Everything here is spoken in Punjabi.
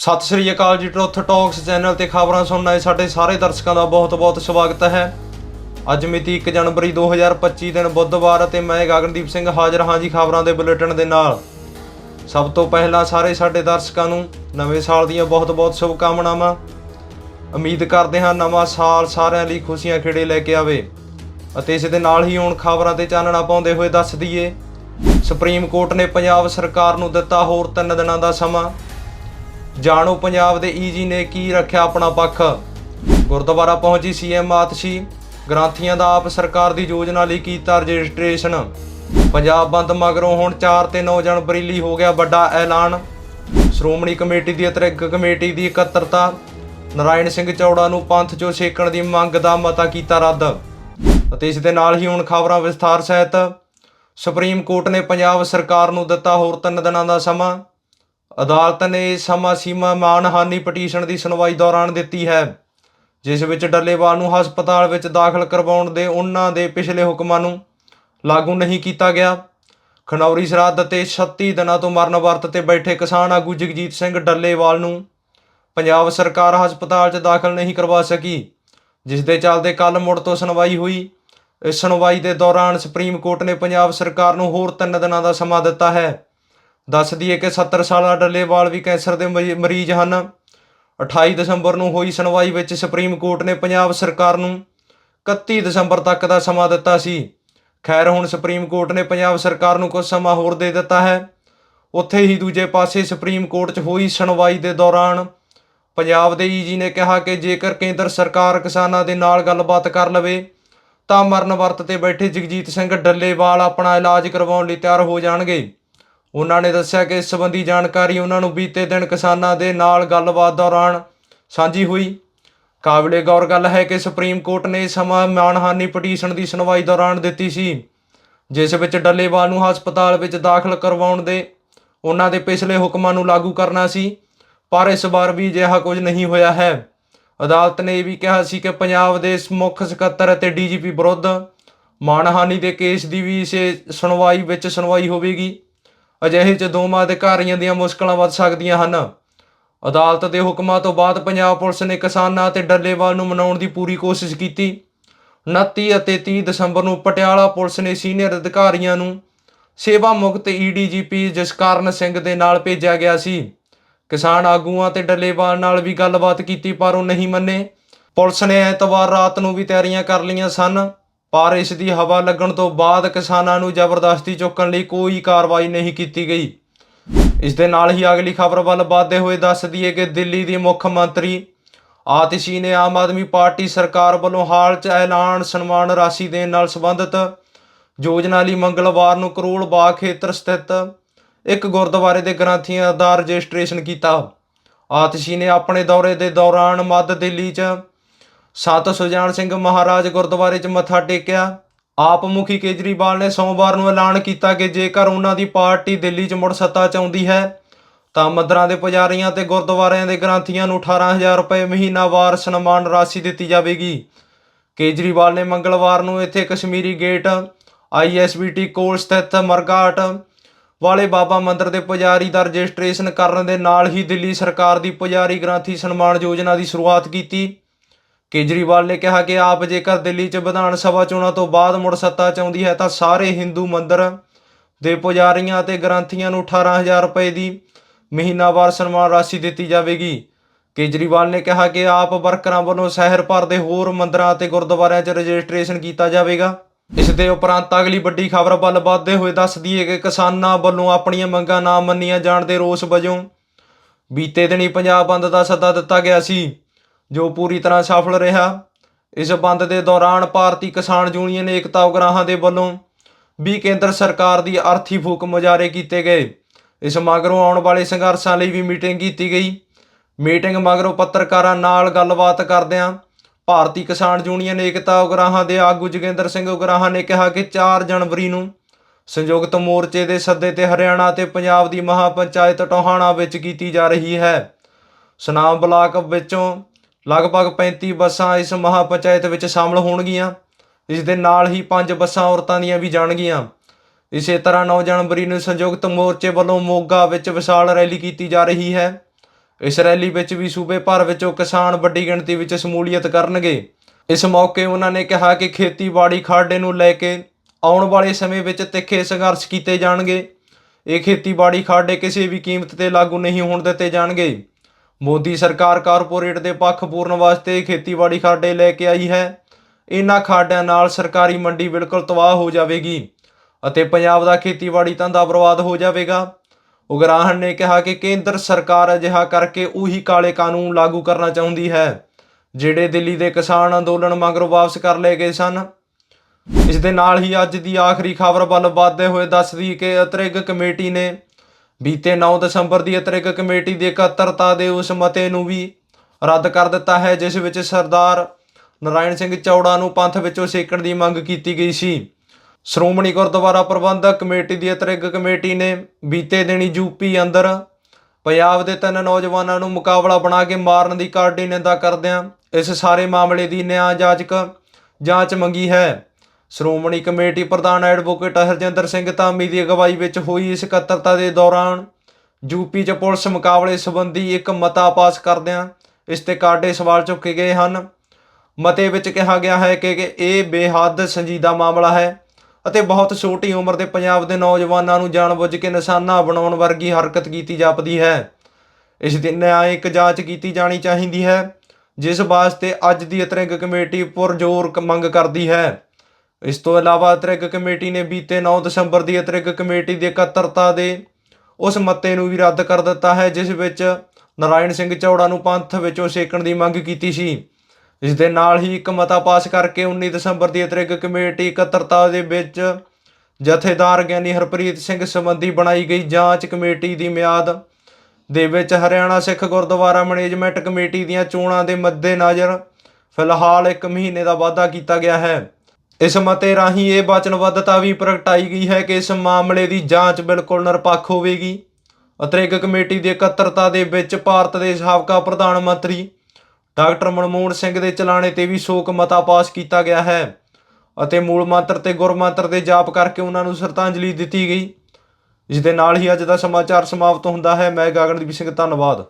ਸਤਿ ਸ੍ਰੀ ਅਕਾਲ ਜੀ, ਟਰੁੱਥ ਟਾਕਸ ਚੈਨਲ ਤੇ ਖਬਰਾਂ ਸੁਣਨ ਆਏ ਸਾਡੇ ਸਾਰੇ ਦਰਸ਼ਕਾਂ ਦਾ ਬਹੁਤ-ਬਹੁਤ ਸਵਾਗਤ ਹੈ। ਅੱਜ ਮਿਤੀ 1 ਜਨਵਰੀ 2025 ਦਿਨ ਬੁੱਧਵਾਰ ਅਤੇ ਮੈਂ ਗਗਨਦੀਪ ਸਿੰਘ ਹਾਜ਼ਰ ਹਾਂ ਜੀ ਖਬਰਾਂ ਦੇ ਬੁਲੇਟਿਨ ਦੇ ਨਾਲ। ਸਭ ਤੋਂ ਪਹਿਲਾਂ ਸਾਰੇ ਸਾਡੇ ਦਰਸ਼ਕਾਂ ਨੂੰ ਨਵੇਂ ਸਾਲ ਦੀਆਂ ਬਹੁਤ-ਬਹੁਤ ਸ਼ੁਭਕਾਮਨਾਵਾਂ। ਉਮੀਦ ਕਰਦੇ ਹਾਂ ਨਵਾਂ ਸਾਲ ਸਾਰਿਆਂ ਲਈ ਖੁਸ਼ੀਆਂ ਖੇੜੇ ਲੈ ਕੇ ਆਵੇ ਅਤੇ ਇਸ ਦੇ ਨਾਲ ਹੀ ਹੁਣ ਖਬਰਾਂ ਤੇ ਚਾਨਣਾ ਪਾਉਂਦੇ ਹੋਏ ਦੱਸ ਦਈਏ, ਸੁਪਰੀਮ ਕੋਰਟ ਨੇ ਪੰਜਾਬ ਸਰਕਾਰ ਨੂੰ ਦਿੱਤਾ ਹੋਰ 3 ਦਿਨਾਂ ਦਾ ਸਮਾਂ। ਜਾਣੋ ਪੰਜਾਬ ਦੇ ਈਜੀ ਨੇ ਕੀ ਰੱਖਿਆ ਆਪਣਾ ਪੱਖ। ਗੁਰਦੁਆਰਾ ਪਹੁੰਚੀ ਸੀਐਮ ਆਤਸ਼ੀ। ਗ੍ਰਾਂਥੀਆਂ ਦਾ ਆਪ ਸਰਕਾਰ ਦੀ ਯੋਜਨਾ ਲਈ ਕੀਤਾ ਰਜਿਸਟ੍ਰੇਸ਼ਨ। ਪੰਜਾਬ ਬੰਦ ਮਗਰੋਂ ਹੁਣ 4 ਤੇ 9 ਜਨਵਰੀ ਲਈ ਹੋ ਗਿਆ ਵੱਡਾ ਐਲਾਨ। ਸ਼੍ਰੋਮਣੀ ਕਮੇਟੀ ਦੀ ਅਤਿਰਿਕਤ ਕਮੇਟੀ ਦੀ ਇਕੱਤਰਤਾ। ਨਰਾਇਣ ਸਿੰਘ ਚੌੜਾ ਨੂੰ ਪੰਥ ਚੋਂ ਛੇਕਣ ਦੀ ਮੰਗ ਦਾ ਮਤਾ ਕੀਤਾ ਰੱਦ। ਅਤੇ ਇਸ ਦੇ ਨਾਲ ਹੀ ਹੁਣ ਖਬਰਾਂ ਵਿਸਥਾਰ ਸਹਿਤ। ਸੁਪਰੀਮ ਕੋਰਟ ਨੇ ਪੰਜਾਬ ਸਰਕਾਰ ਨੂੰ ਦਿੱਤਾ ਹੋਰ 3 ਦਿਨਾਂ ਦਾ ਸਮਾਂ। ਅਦਾਲਤ ਨੇ ਸਮਾਂ ਸੀਮਾ ਮਾਨਹਾਨੀ ਪਟੀਸ਼ਨ ਦੀ ਸੁਣਵਾਈ ਦੌਰਾਨ ਦਿੱਤੀ ਹੈ, ਜਿਸ ਵਿੱਚ ਡੱਲੇਵਾਲ ਨੂੰ ਹਸਪਤਾਲ ਵਿੱਚ ਦਾਖਲ ਕਰਵਾਉਣ ਦੇ ਉਹਨਾਂ ਦੇ ਪਿਛਲੇ ਹੁਕਮਾਂ ਨੂੰ ਲਾਗੂ ਨਹੀਂ ਕੀਤਾ ਗਿਆ। ਖਨੌਰੀ ਸਰਹੱਦ ਤੇ 36 ਦਿਨਾਂ ਤੋਂ ਮਰਨ ਵਰਤ ਤੇ ਬੈਠੇ ਕਿਸਾਨ ਆਗੂ ਜਗਜੀਤ ਸਿੰਘ ਡੱਲੇਵਾਲ ਨੂੰ ਪੰਜਾਬ ਸਰਕਾਰ ਹਸਪਤਾਲ 'ਚ ਦਾਖਲ ਨਹੀਂ ਕਰਵਾ ਸਕੀ, ਜਿਸ ਦੇ ਚੱਲਦੇ ਕੱਲ ਮੁੜ ਤੋਂ ਸੁਣਵਾਈ ਹੋਈ। ਇਸ ਸੁਣਵਾਈ ਦੇ ਦੌਰਾਨ ਸੁਪਰੀਮ ਕੋਰਟ ਨੇ ਪੰਜਾਬ ਸਰਕਾਰ ਨੂੰ ਹੋਰ 3 ਦਿਨਾਂ ਦਾ ਸਮਾਂ ਦਿੱਤਾ ਹੈ। ਦੱਸ ਦਈਏ ਕਿ 70 ਸਾਲਾ ਡੱਲੇਵਾਲ ਵੀ ਕੈਂਸਰ ਦੇ ਮਰੀ- ਮਰੀਜ਼ ਹਨ। 28 ਦਸੰਬਰ ਨੂੰ ਹੋਈ ਸੁਣਵਾਈ ਵਿੱਚ ਸੁਪਰੀਮ ਕੋਰਟ ਨੇ ਪੰਜਾਬ ਸਰਕਾਰ ਨੂੰ 31 ਦਸੰਬਰ ਤੱਕ ਦਾ ਸਮਾਂ ਦਿੱਤਾ ਸੀ। ਖੈਰ, ਹੁਣ ਸੁਪਰੀਮ ਕੋਰਟ ਨੇ ਪੰਜਾਬ ਸਰਕਾਰ ਨੂੰ ਕੁਝ ਸਮਾਂ ਹੋਰ ਦੇ ਦਿੱਤਾ ਹੈ। ਉੱਥੇ ਹੀ ਦੂਜੇ ਪਾਸੇ ਸੁਪਰੀਮ ਕੋਰਟ 'ਚ ਹੋਈ ਸੁਣਵਾਈ ਦੇ ਦੌਰਾਨ ਪੰਜਾਬ ਦੇ ਈਜੀ ਨੇ ਕਿਹਾ ਕਿ ਜੇਕਰ ਕੇਂਦਰ ਸਰਕਾਰ ਕਿਸਾਨਾਂ ਦੇ ਨਾਲ ਗੱਲਬਾਤ ਕਰ ਲਵੇ, ਤਾਂ ਮਰਨ ਵਰਤ ਤੇ ਬੈਠੇ ਜਗਜੀਤ ਸਿੰਘ ਡੱਲੇਵਾਲ ਆਪਣਾ ਇਲਾਜ ਕਰਵਾਉਣ ਲਈ ਤਿਆਰ ਹੋ ਜਾਣਗੇ। ਉਹਨਾਂ ਨੇ ਦੱਸਿਆ ਕਿ ਇਸ ਸੰਬੰਧੀ ਜਾਣਕਾਰੀ ਉਹਨਾਂ ਨੂੰ ਬੀਤੇ ਦਿਨ ਕਿਸਾਨਾਂ ਦੇ ਨਾਲ ਗੱਲਬਾਤ ਦੌਰਾਨ ਸਾਂਝੀ ਹੋਈ। ਕਾਬਲੇ ਗੌਰ ਗੱਲ ਹੈ ਕਿ ਸੁਪਰੀਮ ਕੋਰਟ ਨੇ ਸਮਾਂ ਮਾਨਹਾਨੀ ਪਟੀਸ਼ਨ ਦੀ ਸੁਣਵਾਈ ਦੌਰਾਨ ਦਿੱਤੀ ਸੀ, ਜਿਸ ਵਿੱਚ ਡੱਲੇਵਾਲ ਨੂੰ ਹਸਪਤਾਲ ਵਿੱਚ ਦਾਖਲ ਕਰਵਾਉਣ ਦੇ ਉਹਨਾਂ ਦੇ ਪਿਛਲੇ ਹੁਕਮਾਂ ਨੂੰ ਲਾਗੂ ਕਰਨਾ ਸੀ, ਪਰ ਇਸ ਵਾਰ ਵੀ ਅਜਿਹਾ ਕੁਝ ਨਹੀਂ ਹੋਇਆ ਹੈ। ਅਦਾਲਤ ਨੇ ਇਹ ਵੀ ਕਿਹਾ ਸੀ ਕਿ ਪੰਜਾਬ ਦੇ ਮੁੱਖ ਸਕੱਤਰ ਅਤੇ ਡੀਜੀਪੀ ਵਿਰੁੱਧ ਮਾਨਹਾਨੀ ਦੇ ਕੇਸ ਦੀ ਵੀ ਇਸੇ ਸੁਣਵਾਈ ਵਿੱਚ ਸੁਣਵਾਈ ਹੋਵੇਗੀ। ਅਜਿਹੇ ਚ ਦੋਵਾਂ ਅਧਿਕਾਰੀਆਂ ਦੀਆਂ ਮੁਸ਼ਕਲਾਂ ਵੱਧ ਸਕਦੀਆਂ ਹਨ। ਅਦਾਲਤ ਦੇ ਹੁਕਮਾਂ ਤੋਂ ਬਾਅਦ ਪੰਜਾਬ ਪੁਲਿਸ ਨੇ ਕਿਸਾਨਾਂ ਅਤੇ ਡੱਲੇਵਾਲ ਨੂੰ ਮਨਾਉਣ ਦੀ ਪੂਰੀ ਕੋਸ਼ਿਸ਼ ਕੀਤੀ। 29 ਅਤੇ 30 ਦਸੰਬਰ ਨੂੰ ਪਟਿਆਲਾ ਪੁਲਿਸ ਨੇ ਸੀਨੀਅਰ ਅਧਿਕਾਰੀਆਂ ਨੂੰ ਸੇਵਾ ਮੁਕਤ ਈਡੀਜੀਪੀ ਜਸਕਰਨ ਸਿੰਘ ਦੇ ਨਾਲ ਭੇਜਿਆ ਗਿਆ ਸੀ। ਕਿਸਾਨ ਆਗੂਆਂ ਤੇ ਡੱਲੇਵਾਲ ਨਾਲ ਵੀ ਗੱਲਬਾਤ ਕੀਤੀ ਪਰ ਉਹ ਨਹੀਂ ਮੰਨੇ। ਪੁਲਿਸ ਨੇ ਐਤਵਾਰ ਰਾਤ ਨੂੰ ਵੀ ਤਿਆਰੀਆਂ ਕਰ ਲਈਆਂ ਸਨ। ਪਰ ਇਸ ਦੀ ਹਵਾ ਲੱਗਣ ਤੋਂ ਬਾਅਦ ਕਿਸਾਨਾਂ ਨੂੰ ਜ਼ਬਰਦਸਤੀ ਚੁੱਕਣ ਲਈ ਕੋਈ ਕਾਰਵਾਈ ਨਹੀਂ ਕੀਤੀ ਗਈ। ਇਸ ਦੇ ਨਾਲ ਹੀ ਅਗਲੀ ਖਬਰ ਵੱਲ ਵਧਦੇ ਹੋਏ ਦੱਸ ਦਈਏ ਕਿ ਦਿੱਲੀ ਦੀ ਮੁੱਖ ਮੰਤਰੀ ਆਤਿਸ਼ੀ ਨੇ ਆਮ ਆਦਮੀ ਪਾਰਟੀ ਸਰਕਾਰ ਵੱਲੋਂ ਹਾਲ 'ਚ ਐਲਾਨ ਸਨਮਾਨ ਰਾਸ਼ੀ ਦੇਣ ਨਾਲ ਸੰਬੰਧਿਤ ਯੋਜਨਾ ਲਈ ਮੰਗਲਵਾਰ ਨੂੰ ਕਰੋਲ ਬਾਗ ਖੇਤਰ ਸਥਿਤ ਇੱਕ ਗੁਰਦੁਆਰੇ ਦੇ ਗ੍ਰੰਥੀਆਂ ਦਾ ਰਜਿਸਟ੍ਰੇਸ਼ਨ ਕੀਤਾ। ਆਤਿਸ਼ੀ ਨੇ ਆਪਣੇ ਦੌਰੇ ਦੇ ਦੌਰਾਨ ਮੱਧ ਦਿੱਲੀ 'ਚ ਸੰਤ ਸੁਜਾਨ ਸਿੰਘ ਮਹਾਰਾਜ ਗੁਰਦੁਆਰੇ 'ਚ ਮੱਥਾ ਟੇਕਿਆ। ਆਪ ਮੁਖੀ ਕੇਜਰੀਵਾਲ ਨੇ ਸੋਮਵਾਰ ਨੂੰ ਐਲਾਨ ਕੀਤਾ ਕਿ ਜੇਕਰ ਉਹਨਾਂ ਦੀ ਪਾਰਟੀ ਦਿੱਲੀ 'ਚ ਮੁੜ ਸੱਤਾ 'ਚ ਆਉਂਦੀ ਹੈ, ਤਾਂ ਮੰਦਰਾਂ ਦੇ ਪੁਜਾਰੀਆਂ ਤੇ ਗੁਰਦੁਆਰਿਆਂ ਦੇ ਗ੍ਰੰਥੀਆਂ ਨੂੰ 18000 ਰੁਪਏ ਮਹੀਨਾਵਾਰ ਸਨਮਾਨ ਰਾਸ਼ੀ ਦਿੱਤੀ ਜਾਵੇਗੀ। ਕੇਜਰੀਵਾਲ ਨੇ ਮੰਗਲਵਾਰ ਨੂੰ ਇੱਥੇ ਕਸ਼ਮੀਰੀ ਗੇਟ ਆਈਐਸਬੀਟੀ ਕੋਲ ਸਥਿਤ ਮਰਗਾਟ ਵਾਲੇ ਬਾਬਾ ਮੰਦਰ ਦੇ ਪੁਜਾਰੀ ਦਾ ਰਜਿਸਟ੍ਰੇਸ਼ਨ ਕਰਨ ਦੇ ਨਾਲ ਹੀ ਦਿੱਲੀ ਸਰਕਾਰ ਦੀ ਪੁਜਾਰੀ ਗ੍ਰੰਥੀ ਸਨਮਾਨ ਯੋਜਨਾ ਦੀ ਸ਼ੁਰੂਆਤ ਕੀਤੀ। ਕੇਜਰੀਵਾਲ ਨੇ ਕਿਹਾ ਕਿ ਆਪ ਜੇਕਰ ਦਿੱਲੀ 'ਚ ਵਿਧਾਨ ਸਭਾ ਚੋਣਾਂ ਤੋਂ ਬਾਅਦ ਮੁੜ ਸੱਤਾ 'ਚ ਆਉਂਦੀ ਹੈ ਤਾਂ ਸਾਰੇ ਹਿੰਦੂ ਮੰਦਿਰ ਦੇ ਪੁਜਾਰੀਆਂ ਅਤੇ ਗ੍ਰੰਥੀਆਂ ਨੂੰ 18000 ਰੁਪਏ ਦੀ ਮਹੀਨਾਵਾਰ ਸਨਮਾਨ ਰਾਸ਼ੀ ਦਿੱਤੀ ਜਾਵੇਗੀ। ਕੇਜਰੀਵਾਲ ਨੇ ਕਿਹਾ ਕਿ ਆਪ ਵਰਕਰਾਂ ਵੱਲੋਂ ਸ਼ਹਿਰ ਭਰ ਦੇ ਹੋਰ ਮੰਦਰਾਂ ਅਤੇ ਗੁਰਦੁਆਰਿਆਂ 'ਚ ਰਜਿਸਟ੍ਰੇਸ਼ਨ ਕੀਤਾ ਜਾਵੇਗਾ। ਇਸ ਦੇ ਉਪਰੰਤ ਅਗਲੀ ਵੱਡੀ ਖਬਰ ਵੱਲ ਵੱਧਦੇ ਹੋਏ ਦੱਸ ਦਈਏ ਕਿ ਕਿਸਾਨਾਂ ਵੱਲੋਂ ਆਪਣੀਆਂ ਮੰਗਾਂ ਨਾ ਮੰਨੀਆਂ ਜਾਣ ਦੇ ਰੋਸ ਵਜੋਂ ਬੀਤੇ ਦਿਨੀ ਪੰਜਾਬ ਬੰਦ ਦਾ ਸੱਦਾ ਦਿੱਤਾ ਗਿਆ ਸੀ। ਜੋ ਪੂਰੀ ਤਰ੍ਹਾਂ ਸਫਲ ਰਿਹਾ, ਇਸ ਬੰਦ ਦੇ ਦੌਰਾਨ ਭਾਰਤੀ ਕਿਸਾਨ ਯੂਨੀਅਨ ਏਕਤਾ ਉਗਰਾਹਾਂ ਦੇ ਵੱਲੋਂ ਵੀ ਕੇਂਦਰ ਸਰਕਾਰ ਦੀ ਅਰਥੀ ਫੂਕ ਮੁਜ਼ਾਹਰੇ ਕੀਤੇ ਗਏ। ਇਸ ਮਗਰੋਂ ਆਉਣ ਵਾਲੇ ਸੰਘਰਸ਼ਾਂ ਲਈ ਵੀ ਮੀਟਿੰਗ ਕੀਤੀ ਗਈ। ਮੀਟਿੰਗ ਮਗਰੋਂ ਪੱਤਰਕਾਰਾਂ ਨਾਲ ਗੱਲਬਾਤ ਕਰਦਿਆਂ ਭਾਰਤੀ ਕਿਸਾਨ ਯੂਨੀਅਨ ਏਕਤਾ ਉਗਰਾਹਾਂ ਦੇ ਆਗੂ ਜੋਗਿੰਦਰ ਸਿੰਘ ਉਗਰਾਹਾਂ ਨੇ ਕਿਹਾ ਕਿ 4 ਜਨਵਰੀ ਨੂੰ ਸੰਯੁਕਤ ਮੋਰਚੇ ਦੇ ਸੱਦੇ ਤੇ ਹਰਿਆਣਾ ਤੇ ਪੰਜਾਬ ਦੀ ਮਹਾਪੰਚਾਇਤ ਟੋਹਾਣਾ ਵਿੱਚ ਕੀਤੀ ਜਾ ਰਹੀ ਹੈ। ਸੁਨਾਮ ਬਲਾਕ ਵਿੱਚੋਂ ਲਗਭਗ 35 ਬੱਸਾਂ ਇਸ ਮਹਾਪੰਚਾਇਤ ਵਿੱਚ ਸ਼ਾਮਲ ਹੋਣਗੀਆਂ। ਇਸ ਦੇ ਨਾਲ ਹੀ 5 ਬੱਸਾਂ ਔਰਤਾਂ ਦੀਆਂ ਵੀ ਜਾਣਗੀਆਂ। ਇਸੇ ਤਰ੍ਹਾਂ 9 ਜਨਵਰੀ ਨੂੰ ਸੰਯੁਕਤ ਮੋਰਚੇ ਵੱਲੋਂ ਮੋਗਾ ਵਿੱਚ ਵਿਸ਼ਾਲ ਰੈਲੀ ਕੀਤੀ ਜਾ ਰਹੀ ਹੈ। ਇਸ ਰੈਲੀ ਵਿੱਚ ਵੀ ਸੂਬੇ ਭਰ ਵਿੱਚੋਂ ਕਿਸਾਨ ਵੱਡੀ ਗਿਣਤੀ ਵਿੱਚ ਸ਼ਮੂਲੀਅਤ ਕਰਨਗੇ। ਇਸ ਮੌਕੇ ਉਹਨਾਂ ਨੇ ਕਿਹਾ ਕਿ ਖੇਤੀਬਾੜੀ ਖਾਡੇ ਨੂੰ ਲੈ ਕੇ ਆਉਣ ਵਾਲੇ ਸਮੇਂ ਵਿੱਚ ਤਿੱਖੇ ਸੰਘਰਸ਼ ਕੀਤੇ ਜਾਣਗੇ। ਇਹ ਖੇਤੀਬਾੜੀ ਖਾਡੇ ਕਿਸੇ ਵੀ ਕੀਮਤ ਤੇ ਲਾਗੂ ਨਹੀਂ ਹੋਣ ਦਿੱਤੇ ਜਾਣਗੇ। ਮੋਦੀ ਸਰਕਾਰ ਕਾਰਪੋਰੇਟ ਦੇ ਪੱਖ ਪੂਰਨ ਵਾਸਤੇ ਖੇਤੀਬਾੜੀ ਖਾਡੇ ਲੈ ਕੇ ਆਈ ਹੈ। ਇਹਨਾਂ ਖਾਡਿਆਂ ਨਾਲ ਸਰਕਾਰੀ ਮੰਡੀ ਬਿਲਕੁਲ ਤਬਾਹ ਹੋ ਜਾਵੇਗੀ ਅਤੇ ਪੰਜਾਬ ਦਾ ਖੇਤੀਬਾੜੀ ਧੰਦਾ ਬਰਬਾਦ ਹੋ ਜਾਵੇਗਾ। ਉਗਰਾਹਨ ਨੇ ਕਿਹਾ ਕਿ ਕੇਂਦਰ ਸਰਕਾਰ ਅਜਿਹਾ ਕਰਕੇ ਉਹੀ ਕਾਲੇ ਕਾਨੂੰਨ ਲਾਗੂ ਕਰਨਾ ਚਾਹੁੰਦੀ ਹੈ, ਜਿਹੜੇ ਦਿੱਲੀ ਦੇ ਕਿਸਾਨ ਅੰਦੋਲਨ ਮਗਰੋਂ ਵਾਪਸ ਕਰ ਲਏ ਗਏ ਸਨ। ਇਸ ਦੇ ਨਾਲ ਹੀ ਅੱਜ ਦੀ ਆਖਰੀ ਖਬਰ ਵੱਲ ਵੱਧਦੇ ਹੋਏ ਦੱਸਦੀ ਕਿ ਅਤਰਿਗ ਕਮੇਟੀ ਨੇ ਬੀਤੇ 9 ਦਸੰਬਰ ਦੀ ਅਤਰਿਕ ਕਮੇਟੀ ਦੀ ਇਕੱਤਰਤਾ ਦੇ ਉਸ ਮਤੇ ਨੂੰ ਵੀ ਰੱਦ ਕਰ ਦਿੱਤਾ ਹੈ, ਜਿਸ ਵਿੱਚ ਸਰਦਾਰ ਨਰਾਇਣ ਸਿੰਘ ਚੌੜਾ ਨੂੰ ਪੰਥ ਵਿੱਚੋਂ ਸੇਕਣ ਦੀ ਮੰਗ ਕੀਤੀ ਗਈ ਸੀ। ਸ਼੍ਰੋਮਣੀ ਗੁਰਦੁਆਰਾ ਪ੍ਰਬੰਧਕ ਕਮੇਟੀ ਦੀ ਅਤਰਿਕ ਕਮੇਟੀ ਨੇ ਬੀਤੇ ਦਿਨੀ ਯੂਪੀ ਅੰਦਰ ਪੰਜਾਬ ਦੇ ਤਿੰਨ ਨੌਜਵਾਨਾਂ ਨੂੰ ਮੁਕਾਬਲਾ ਬਣਾ ਕੇ ਮਾਰਨ ਦੀ ਕਾਰਡੀ ਨਿੰਦਾ ਕਰਦਿਆਂ ਇਸ ਸਾਰੇ ਮਾਮਲੇ ਦੀ ਨਿਆਂ ਜਾਚਕ ਜਾਂਚ ਮੰਗੀ ਹੈ। ਸ਼੍ਰੋਮਣੀ ਕਮੇਟੀ ਪ੍ਰਧਾਨ ਐਡਵੋਕੇਟ ਹਰਜਿੰਦਰ ਸਿੰਘ ਧਾਮੀ ਦੀ ਅਗਵਾਈ ਵਿੱਚ ਹੋਈ ਇਸ ਇਕੱਤਰਤਾ ਦੇ ਦੌਰਾਨ ਯੂਪੀ 'ਚ ਪੁਲਿਸ ਮੁਕਾਬਲੇ ਸੰਬੰਧੀ ਇੱਕ ਮਤਾ ਪਾਸ ਕਰਦਿਆਂ ਇਸ ਤੇ ਕਾਢੇ ਸਵਾਲ ਚੁੱਕੇ ਗਏ ਹਨ। ਮਤੇ ਵਿੱਚ ਕਿਹਾ ਗਿਆ ਹੈ ਕਿ ਇਹ ਬੇਹੱਦ ਸੰਜੀਦਾ ਮਾਮਲਾ ਹੈ ਅਤੇ ਬਹੁਤ ਛੋਟੀ ਉਮਰ ਦੇ ਪੰਜਾਬ ਦੇ ਨੌਜਵਾਨਾਂ ਨੂੰ ਜਾਣਬੁੱਝ ਕੇ ਨਿਸ਼ਾਨਾ ਬਣਾਉਣ ਵਰਗੀ ਹਰਕਤ ਕੀਤੀ ਜਾਪਦੀ ਹੈ। ਇਸ ਦੀ ਨਿਆਂਇਕ ਜਾਂਚ ਕੀਤੀ ਜਾਣੀ ਚਾਹੀਦੀ ਹੈ, ਜਿਸ ਵਾਸਤੇ ਅੱਜ ਦੀ ਅਤਰਿੰਗ ਕਮੇਟੀ ਪੁਰਜ਼ੋਰ ਮੰਗ ਕਰਦੀ ਹੈ। ਇਸ ਤੋਂ ਇਲਾਵਾ ਅਤਰਿਕ ਕਮੇਟੀ ਨੇ ਬੀਤੇ 9 ਦਸੰਬਰ ਦੀ ਅਤਰਿੰਗ ਕਮੇਟੀ ਦੀ ਇਕੱਤਰਤਾ ਦੇ ਉਸ ਮਤੇ ਨੂੰ ਵੀ ਰੱਦ ਕਰ ਦਿੱਤਾ ਹੈ, ਜਿਸ ਵਿੱਚ ਨਾਰਾਇਣ ਸਿੰਘ ਚੌੜਾ ਨੂੰ ਪੰਥ ਵਿੱਚੋਂ ਸੇਕਣ ਦੀ ਮੰਗ ਕੀਤੀ ਸੀ। ਇਸ ਦੇ ਨਾਲ ਹੀ ਇੱਕ ਮਤਾ ਪਾਸ ਕਰਕੇ 19 ਦਸੰਬਰ ਦੀ ਅਤਰਿੰਗ ਕਮੇਟੀ ਇਕੱਤਰਤਾ ਦੇ ਵਿੱਚ ਜਥੇਦਾਰ ਗਿਆਨੀ ਹਰਪ੍ਰੀਤ ਸਿੰਘ ਸੰਬੰਧੀ ਬਣਾਈ ਗਈ ਜਾਂਚ ਕਮੇਟੀ ਦੀ ਮਿਆਦ ਦੇ ਵਿੱਚ ਹਰਿਆਣਾ ਸਿੱਖ ਗੁਰਦੁਆਰਾ ਮੈਨੇਜਮੈਂਟ ਕਮੇਟੀ ਦੀਆਂ ਚੋਣਾਂ ਦੇ ਮੱਦੇਨਜ਼ਰ ਫਿਲਹਾਲ 1 ਮਹੀਨੇ ਦਾ ਵਾਅਦਾ ਕੀਤਾ ਗਿਆ ਹੈ। ਇਸ ਮਤੇ ਰਾਹੀਂ ਇਹ ਵਚਨਬੱਧਤਾ ਵੀ ਪ੍ਰਗਟਾਈ ਗਈ ਹੈ ਕਿ ਇਸ ਮਾਮਲੇ ਦੀ ਜਾਂਚ ਬਿਲਕੁਲ ਨਿਰਪੱਖ ਹੋਵੇਗੀ। ਅਤਰਿੰਗ ਕਮੇਟੀ ਦੀ ਇਕੱਤਰਤਾ ਦੇ ਵਿੱਚ ਭਾਰਤ ਦੇ ਸਾਬਕਾ ਪ੍ਰਧਾਨ ਮੰਤਰੀ ਡਾਕਟਰ ਮਨਮੋਹਨ ਸਿੰਘ ਦੇ ਚਲਾਣੇ ਤੇ ਵੀ ਸ਼ੋਕ ਮਤਾ ਪਾਸ ਕੀਤਾ ਗਿਆ ਹੈ ਅਤੇ ਮੂਲ ਮੰਤਰ ਤੇ ਗੁਰਮੰਤਰ ਦੇ ਜਾਪ ਕਰਕੇ ਉਹਨਾਂ ਨੂੰ ਸ਼ਰਧਾਂਜਲੀ ਦਿੱਤੀ ਗਈ। ਇਸ ਦੇ ਨਾਲ ਹੀ ਅੱਜ ਦਾ ਸਮਾਚਾਰ ਸਮਾਪਤ ਹੁੰਦਾ ਹੈ। ਮੈਂ ਗਗਨਦੀਪ ਸਿੰਘ, ਧੰਨਵਾਦ।